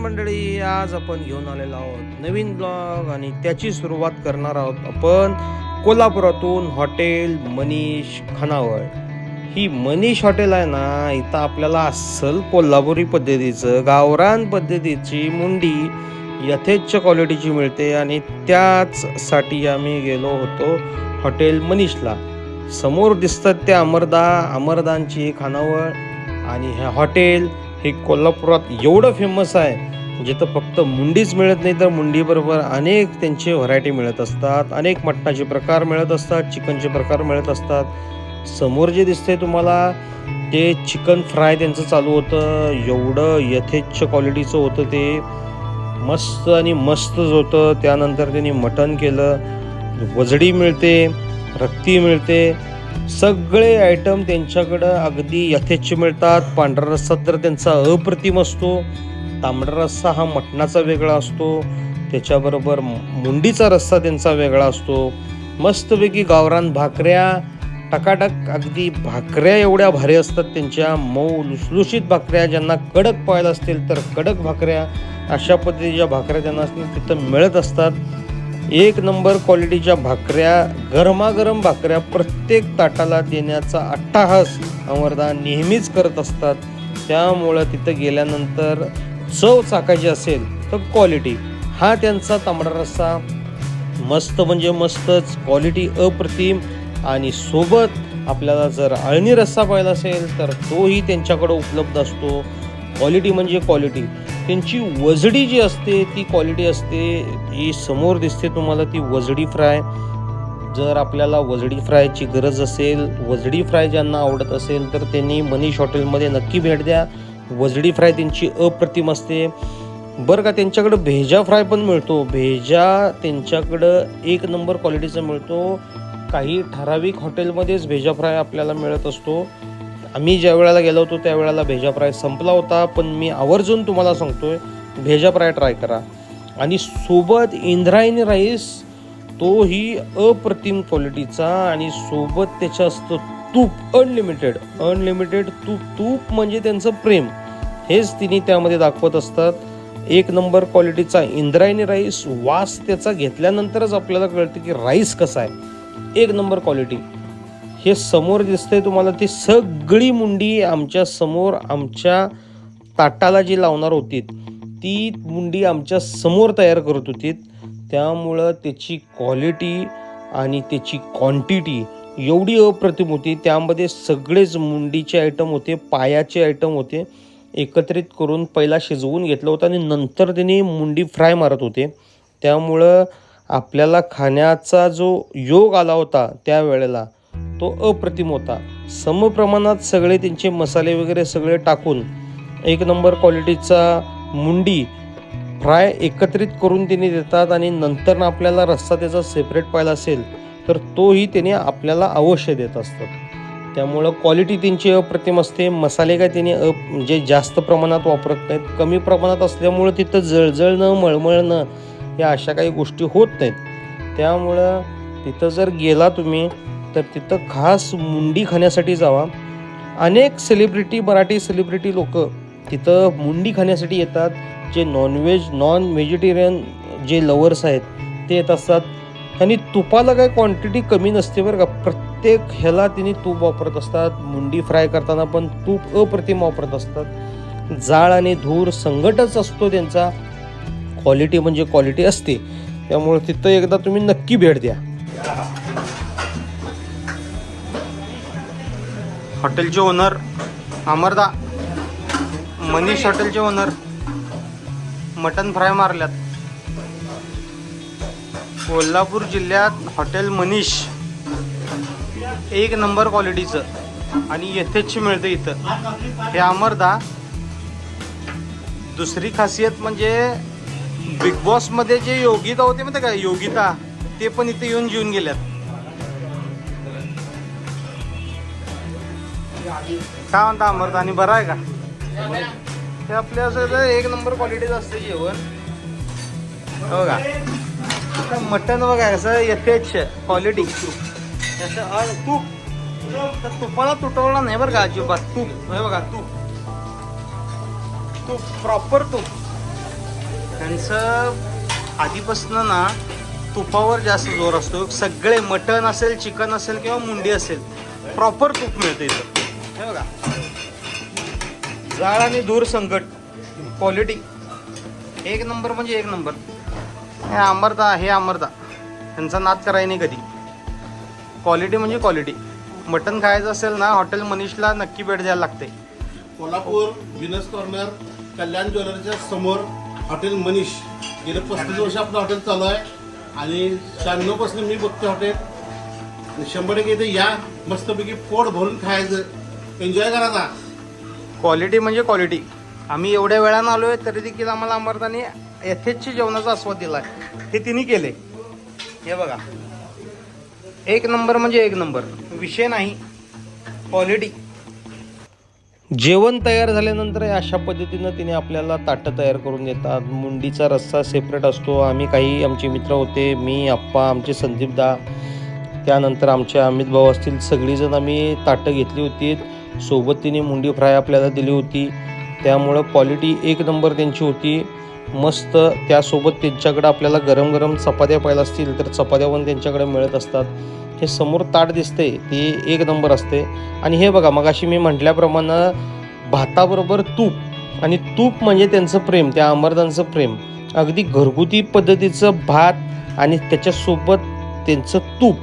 मंडळी आज आपण घेऊन आलेलो आहोत नवीन ब्लॉग आणि त्याची सुरुवात करणार आहोत आपण कोल्हापुरातून हॉटेल मनीष खानावळ. ही मनीष हॉटेल आहे ना इथं आपल्याला अस्सल कोल्हापुरी पद्धतीचं गावरान पद्धतीची मुंडी यथेच्छ क्वालिटीची मिळते आणि त्याचसाठी आम्ही गेलो होतो हॉटेल मनीषला. समोर दिसतात ते अमरदा अमरदांची खानावळ आणि हे हॉटेल हे कोल्हापुरात एवढं फेमस आहे जिथं फक्त मुंडीच मिळत नाही तर मुंडीबरोबर अनेक त्यांचे व्हरायटी मिळत असतात. अनेक मटणाचे प्रकार मिळत असतात चिकनचे प्रकार मिळत असतात. समोर जे दिसतंय तुम्हाला ते चिकन फ्राय त्यांचं चालू होतं. एवढं यथेच्छ क्वालिटीचं होतं ते. मस्त आणि मस्तच होतं. त्यानंतर त्यांनी मटण केलं. वजडी मिळते रक्ती मिळते. सगळे आयटम त्यांच्याकडं अगदी यथेच्छ मिळतात. पांढरा रस्सा तर त्यांचा अप्रतिम असतो. तांबडा रस्सा हा मटणाचा वेगळा असतो. त्याच्याबरोबर मुंडीचा रस्सा त्यांचा वेगळा असतो. मस्तपैकी गावरान भाकऱ्या टकाटक अगदी भाकऱ्या एवढ्या भारी असतात त्यांच्या. मऊ लुसलुशीत भाकऱ्या ज्यांना कडक पाहायला असतील तर कडक भाकऱ्या. अशा पद्धतीच्या भाकऱ्या त्यांना तिथं मिळत असतात. एक नंबर क्वालिटीच्या भाकऱ्या गरमागरम भाकऱ्या प्रत्येक ताटाला देण्याचा अट्टाहास अमरदा नेहमीच करत असतात. त्यामुळं तिथं गेल्यानंतर चव चाकायची असेल तर क्वालिटी. हा त्यांचा तांबडा रस्सा. मस्त म्हणजे मस्तच क्वालिटी अप्रतिम. आणि सोबत आपल्याला जर अळणी रस्सा पाहिला असेल तर तोही त्यांच्याकडं उपलब्ध असतो. क्वालिटी म्हणजे क्वालिटी. त्यांची वजडी जी असते ती क्वालिटी असते ही समोर दिसते तुम्हाला ती वजडी फ्राय जर आपल्याला वजडी फ्रायची गरज असेल वजडी फ्राय ज्यांना आवडत असेल तर त्यांनी मनीष हॉटेलमध्ये नक्की भेट द्या. वजडी फ्राय त्यांची अप्रतिम असते. बरं का त्यांच्याकडं भेजा फ्राय पण मिळतो. भेजा त्यांच्याकडं एक नंबर क्वालिटीचा मिळतो. काही ठराविक हॉटेलमध्येच भेजा फ्राय आपल्याला मिळत असतो. आम्ही ज्या वेळेला गेलो होतो त्या वेळेला भेजा फ्राय संपला होता पण मी आवर्जून तुम्हाला सांगतोय भेजा फ्राय ट्राय करा. आणि सोबत इंद्रायणी राईस तोही अप्रतिम क्वालिटीचा आणि सोबत त्याचं असतं तूप अनलिमिटेड अनलिमिटेड तूप तूप म्हणजे त्यांचं प्रेम. हेच तिने त्यामध्ये दाखवत असतात. एक नंबर क्वालिटीचा इंद्रायणी राईस वास त्याचा घेतल्यानंतरच आपल्याला कळतं की राईस कसा आहे. एक नंबर क्वालिटी. हे समोर दिसतंय तुम्हाला ती सगळी मुंडी आमच्यासमोर आमच्या ताटाला जी लावणार होती ती मुंडी आमच्यासमोर तयार करत होती. त्यामुळं त्याची क्वालिटी आणि त्याची क्वांटिटी एवढी अप्रतिम होती. त्यामध्ये सगळेच मुंडीचे आयटम होते पायाचे आयटम होते एकत्रित करून पहिला शिजवून घेतलं होतं आणि नंतर त्यांनी मुंडी फ्राय मारत होते. त्यामुळं आपल्याला खाण्याचा जो योग आला होता त्यावेळेला तो अप्रतिम होता. समप्रमाणात सगळे त्यांचे मसाले वगैरे सगळे टाकून एक नंबर क्वालिटीचा मुंडी फ्राय एकत्रित करून त्यांनी देतात आणि नंतर आपल्याला रस्सा त्याचा सेपरेट पाहिला असेल तर तोही त्याने आपल्याला अवश्य देत असतात त्यामुळं क्वालिटी त्यांची अप्रतिम असते. मसाले काय त्यांनी अ म्हणजे जास्त प्रमाणात वापरत नाहीत. कमी प्रमाणात असल्यामुळं तिथं जळजळणं मळमळणं या अशा काही गोष्टी होत नाहीत. त्यामुळं तिथं जर गेला तुम्ही तर तिथं खास मुंडी खाण्यासाठी जावा. अनेक सेलिब्रिटी मराठी सेलिब्रिटी लोक तिथं मुंडी खाण्यासाठी येतात. जे नॉनव्हेज नॉन व्हेजिटेरियन जे लवर्स आहेत ते येत असतात. आणि तुपाला काय क्वांटिटी कमी नसते बरं का. प्रत्येक ह्याला तिने तूप वापरत असतात. मुंडी फ्राय करताना पण तूप अप्रतिम वापरत असतात. जाळ आणि धूर संकटच असतो त्यांचा. क्वालिटी म्हणजे क्वालिटी असते. त्यामुळे तिथं एकदा तुम्ही नक्की भेट द्या. हॉटेलचे ओनर अमरदा मनीष हॉटेलचे ओनर मटन फ्राय मारल्यात. कोल्हापूर जिल्ह्यात हॉटेल मनीष एक नंबर क्वालिटीचं आणि यथेच्छ मिळतं इथं. हे अमरदा दुसरी खासियत म्हणजे बिग बॉसमध्ये जे योगिता होते माहिती का? योगिता ते पण इथे येऊन जेवून गेल्यात. काय म्हणता अमृत आणि बरं आहे का? ते आपल्या असं एक नंबर क्वालिटीचं असतं जेवण. हो का? मटण मटन बघा कसं यथेच्छ क्वालिटी अ, तूप. तर तुपाला तुटवला नाही बरं का अजिबात. तूप. हे बघा तूप. तूप प्रॉपर तूप. त्यांचं आधीपासनं ना तुपावर जास्त जोर असतो. सगळे मटण असेल चिकन असेल किंवा मुंडी असेल प्रॉपर तूप मिळतं इथं. हे बघा. जाळ आणि दूर संकट. क्वालिटी एक नंबर म्हणजे एक नंबर. हे अमरता हे अमरता. त्यांचा नाद करायला नाही कधी. क्वालिटी म्हणजे क्वालिटी मटन खायचं असेल ना हॉटेल मनीषला नक्की भेट द्यायला लागते. कोल्हापूर विनस कॉर्नर कल्याण ज्वेलरीच्या समोर हॉटेल मनीष. गेले पस्तीस वर्ष आपलं हॉटेल चालू आहे. आणि शहाण्णवपासून मी बघतो हॉटेल शंभर टक्के इथे या. मस्तपैकी पोट भरून खायचं. एन्जॉय करायचा क्वालिटी म्हणजे क्वालिटी आम्ही एवढ्या वेळानं आलोय तरी देखील आम्हाला अमरताने यथेच्छ जेवणाचा आस्वाद दिलाय. हे तिने केले हे बघा. एक नंबर म्हणजे एक नंबर. विषय नाही. क्वालिटी जेवण तयार झाल्यानंतर अशा पद्धतीनं तिने आपल्याला ताटं तयार करून देतात. मुंडीचा रस्सा सेपरेट असतो. आम्ही काही आमचे मित्र होते. मी आप्पा आमचे संदीप दा. त्यानंतर आमचे अमित भाऊ असतील. सगळीजण आम्ही ताटं घेतली होती. सोबत तिने मुंडी फ्राय आपल्याला दिली होती. त्यामुळं क्वालिटी एक नंबर त्यांची होती. मस्त त्यासोबत त्यांच्याकडं आपल्याला गरम गरम चपात्या पाहिजे असतील तर चपात्या पण त्यांच्याकडे मिळत असतात. हे समोर ताट दिसते ते एक नंबर असते. आणि हे बघा मग अशी मी म्हटल्याप्रमाणे भाताबरोबर तूप आणि तूप म्हणजे त्यांचं प्रेम त्या अमरदांचं प्रेम. अगदी घरगुती पद्धतीचं भात आणि त्याच्यासोबत त्यांचं तूप.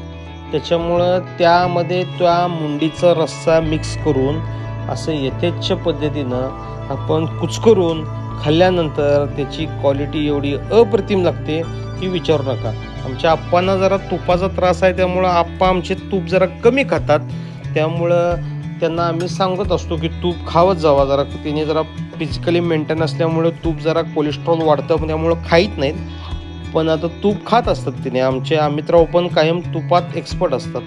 त्याच्यामुळं त्यामध्ये त्या मुंडीचा रस्सा मिक्स करून असं यथेच्छ पद्धतीनं आपण कुचकरून खाल्ल्यानंतर त्याची क्वालिटी एवढी अप्रतिम लागते की विचारू नका. आमच्या आप्पांना जरा तुपाचा त्रास आहे त्यामुळं आप्पा आमचे तूप जरा कमी खातात. त्यामुळं त्यांना आम्ही सांगत असतो की तूप खावत जावा जरा तिने जरा फिजिकली मेंटेन असल्यामुळे तूप जरा कोलेस्ट्रॉल वाढतं त्यामुळं खाईत नाहीत. पण आता तूप खात असतात तिने. आमचे अमितराव पण कायम तुपात एक्सपर्ट असतात.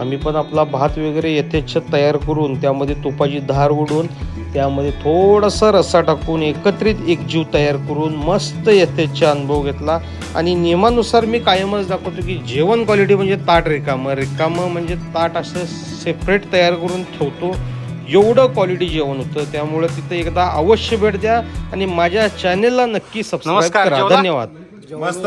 आम्ही पण आपला भात वगैरे यथेच्छ तयार करून त्यामध्ये तुपाची धार उडून त्यामध्ये थोडासा रस्सा टाकून एकत्रित एक जीव तयार करून मस्त यथेच्छ अनुभव घेतला. आणि नियमानुसार मी कायमच दाखवतो की जेवण क्वालिटी म्हणजे ताट रिकामं. रिकामं म्हणजे ताट असं सेपरेट तयार करून ठेवतो. एवढं क्वालिटी जेवण होतं. त्यामुळे तिथं एकदा अवश्य भेट द्या आणि माझ्या चॅनेलला नक्की सबस्क्राईब करा? धन्यवाद. मस्त.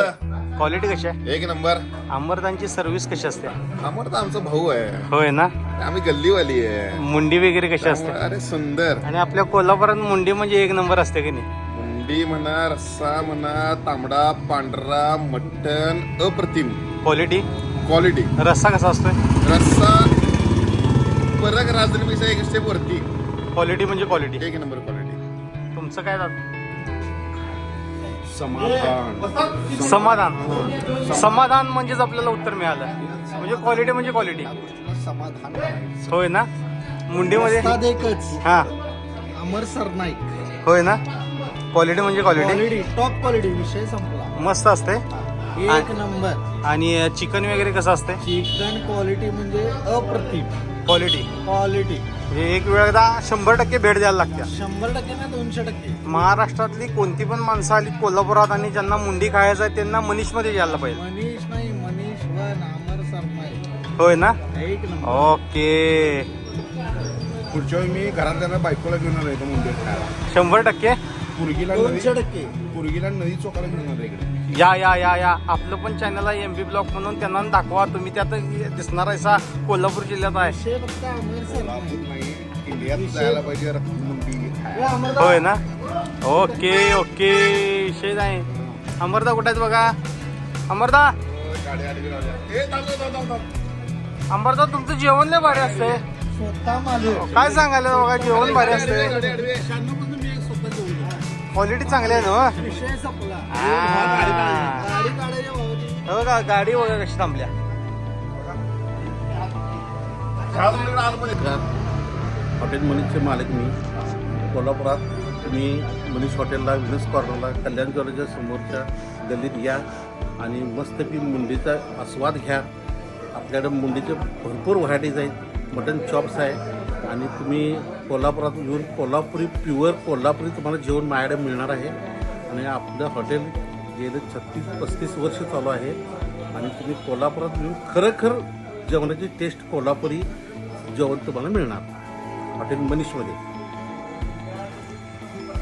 क्वालिटी कशी आहे? एक नंबर. अमरदांची सर्व्हिस कशी असते? अमर तर आमचा भाऊ आहे. होय ना? आम्ही गल्लीवाली आहे. मुंडी वगैरे कशी असते? त्यामुळे अरे सुंदर. आणि आपल्या कोल्हापुरात मुंडी म्हणजे एक नंबर असते की नाही? मुंडी म्हणा रस्सा म्हणा तांबडा पांढरा मटन अप्रतिम. क्वालिटी क्वालिटी रस्सा कसा असतोय? रस्सा परक राजधानीपेक्षा एक स्टेप वरती. क्वालिटी म्हणजे क्वालिटी एक नंबर क्वालिटी तुमचं काय दादा? समाधान. समाधान. समाधान म्हणजेच आपल्याला उत्तर मिळालं. म्हणजे क्वालिटी म्हणजे क्वालिटी समाधान होय ना? मुंडीमध्ये? एकच हा. अमर सरनाईक होय ना? क्वालिटी म्हणजे क्वालिटी टॉप क्वालिटी विषय संपला. मस्त असते. एक नंबर. आणि चिकन वगैरे कसं असते? चिकन क्वालिटी म्हणजे अप्रतिम. क्वालिटी क्वालिटी म्हणजे एक वेळेला शंभर टक्के भेट द्यायला लागते शंभर टक्के ना दोनशे टक्के. महाराष्ट्रातली कोणती पण माणसं आली कोल्हापुरात आणि ज्यांना मुंडी खायचं आहे त्यांना मनीषमध्ये यायला पाहिजे. मनीष नाही मनीष वन अमर सरनाईक होय ना? एक नंबर. ओके. पुढच्या वेळी मी घरातल्या बायकोला घेऊन आलो इथं खायला. शंभर टक्के? पुरगीला दोनशे नदी टक्के पुरगीला नदी चोकाला इकडे. या या या या. आपलं पण चॅनल आहे एम बी ब्लॉग म्हणून. त्यांना दाखवा. तुम्ही त्यात दिसणार आहे सा कोल्हापूर जिल्ह्यात आहे. विषय फक्त अमर सरनाईक कोल्हापूर नाही इंडियात जायला पाहिजे रक्त मुंडी खायला. होय ना? Okay okay. विषय नाही. अमरदा कुठे आहेत बघा? अमरदा. ए, थांब, थांब, थांब, थांब. अमरदा तुमचं जेवण लय भारी असते स्वतः मालक. काय सांगायला बघा जेवण भारी असते क्वालिटी चांगली आहे ना विषय संपला. आ. गाडी काढायच्या भावाची हो. का? गाडी वगैरे कशी थांबल्या. हॉटेल मनीषचे मालक मी कोल्हापुरात. तुम्ही मनीष हॉटेलला विनस कॉर्नरला कल्याण ज्वेलरीच्या समोरच्या गल्लीत या आणि मस्तपैकी मुंडीचा आस्वाद घ्या. आपल्याकडे मुंडीचे भरपूर व्हरायटीज आहेत. मटन चॉप्स आहे. आणि तुम्ही कोल्हापुरात येऊन कोल्हापुरी प्युअर कोल्हापुरी तुम्हाला जेवण माझ्याकडे मिळणार आहे. आणि आपलं हॉटेल गेले छत्तीस पस्तीस वर्ष चालू आहे. आणि तुम्ही कोल्हापुरात येऊन खरोखर जेवणाची टेस्ट कोल्हापुरी जेवण तुम्हाला मिळणार. हॉटेल मनीषमध्ये.